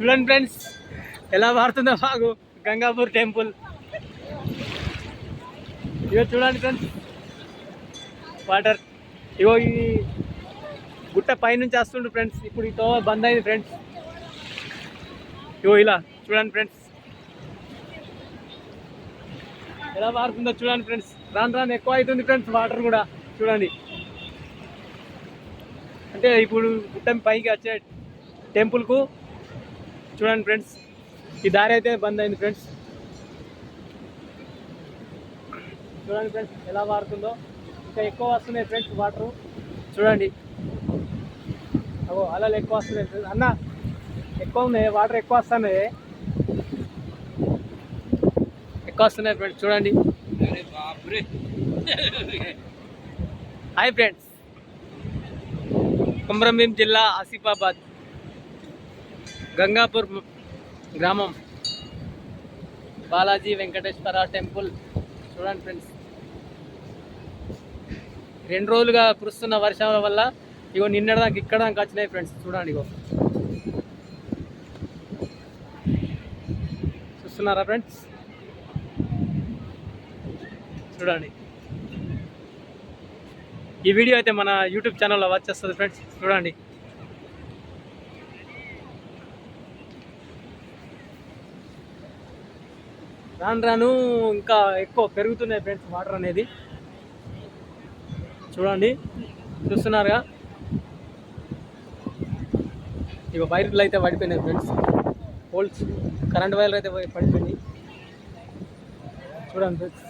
చూడండి ఫ్రెండ్స్ ఎలా మారుతుందో బాగు గంగాపూర్ టెంపుల్. ఇగో చూడండి ఫ్రెండ్స్ వాటర్. ఇగో ఈ గుట్ట పైనుంచి వస్తుండు ఫ్రెండ్స్ ఇప్పుడు ఈ తోవ బంద్ అయింది ఫ్రెండ్స్. ఇగో ఇలా చూడండి ఫ్రెండ్స్. ఎలా మారుతుందో చూడండి ఫ్రెండ్స్. రాను రాను ఎక్కువ అవుతుంది ఫ్రెండ్స్ వాటర్ కూడా చూడండి. అంటే ఇప్పుడు గుట్ట పైకి వచ్చే టెంపుల్కు చూడండి ఫ్రెండ్స్. ఈ దారి అయితే బంద్ అయింది ఫ్రెండ్స్. చూడండి ఫ్రెండ్స్ ఎలా మారుతుందో ఇంకా ఎక్కువ వస్తున్నాయి ఫ్రెండ్స్ వాటర్. చూడండి. అగో అలలు ఎక్కువ వస్తున్నాయి ఫ్రెండ్స్. అన్న ఎక్కువ ఉన్నాయి వాటర్ ఎక్కువ వస్తున్నాయి. ఎక్కువ వస్తున్నాయి ఫ్రెండ్స్ చూడండి. Hi friends. కుమ్రంభీం జిల్లా ఆసిఫాబాద్. గంగాపూర్ గ్రామం బాలాజీ వెంకటేశ్వర టెంపుల్. చూడండి ఫ్రెండ్స్. రెండు రోజులుగా కురుస్తున్న వర్షాల వల్ల ఇగో నిన్నటిదాకా ఇక్కడ దాకా వచ్చినాయి ఫ్రెండ్స్. చూడండి ఇగో. చూస్తున్నారా ఫ్రెండ్స్? చూడండి. ఈ వీడియో అయితే మన యూట్యూబ్ ఛానల్లో వచ్చేస్తుంది ఫ్రెండ్స్. చూడండి. రాను రాను ఇంకా ఎక్కువ పెరుగుతున్నాయి ఫ్రెండ్స్ వాటర్ అనేది. చూడండి చూస్తున్నారుగా? ఇక వైర్లు అయితే పడిపోయినాయి ఫ్రెండ్స్. పోల్స్ కరెంట్ వైర్లు అయితే పడిపోయినాయి. చూడండి ఫ్రెండ్స్.